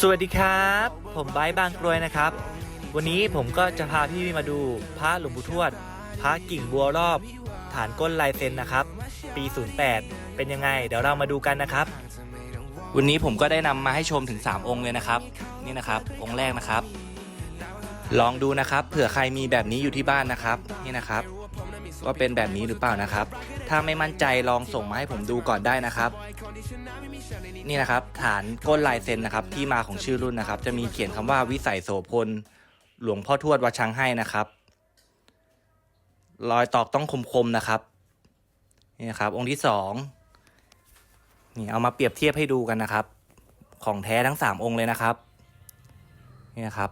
สวัสดีครับ ผมไบร์ทบางกรวยนะครับ วันนี้ผมก็จะพาพี่มาดูพระหลวงปู่ทวดพระกิ่งบัวรอบ ฐานก้นลายเซ็นนะครับ ปี 08 เป็นยังไง เดี๋ยวเรามาดูกันนะครับ วันนี้ผมก็ได้นำมาให้ชมถึง 3 องค์เลยนะครับ นี่นะครับ องค์แรกนะครับ ลองดูนะครับ เผื่อใครมีแบบนี้อยู่ที่บ้านนะครับ นี่นะครับ ว่าเป็นแบบนี้หรือเปล่านะครับ ถ้าไม่มั่นใจลองส่งมาให้ผมดูก่อนได้นะครับ นี่นะครับฐานก้นลายเซ็นนะครับ ที่มาของชื่อรุ่นนะครับ จะมีเขียนคำว่าวิสัยโสพล หลวงพ่อทวดวัดช้างให้นะครับ รอยตอกต้องคมๆนะครับนี่นะครับ องค์ที่สองนี่เอามาเปรียบเทียบให้ดูกันนะครับ ของแท้ทั้งสามองค์เลยนะครับนี่นะครับ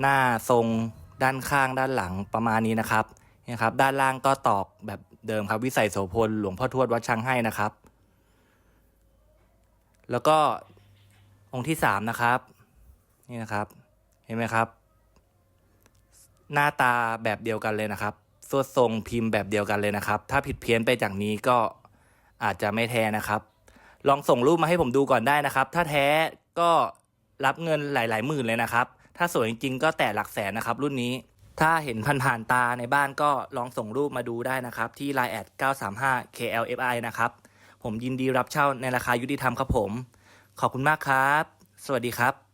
หน้าทรงด้านข้างด้านหลังประมาณนี้นะครับ นี่นะครับด้านล่างก็ตอกแบบเดิมครับวิสัยโสพลหลวงพ่อทวดวัดช้างให้นะครับ แล้วก็องค์ที่สามนะครับ นี่นะครับ เห็นไหมครับ หน้าตาแบบเดียวกันเลยนะครับสวดทรงพิมพ์แบบเดียวกันเลยนะครับ ถ้าผิดเพี้ยนไปจากนี้ก็อาจจะไม่แท้นะครับ ลองส่งรูปมาให้ผมดูก่อนได้นะครับ ถ้าแท้ก็รับเงินหลาย ๆ หมื่นเลยนะครับ ถ้าสวยจริงๆก็แต่หลักแสนนะครับ รุ่นนี้ ถ้าเห็นผ่านๆตาในบ้านก็ลองส่งรูปมาดูได้นะครับ ที่ line แอด935 klfi นะครับ ผมยินดีรับเช่าในราคายุติธรรมครับผม ขอบคุณมากครับ สวัสดีครับ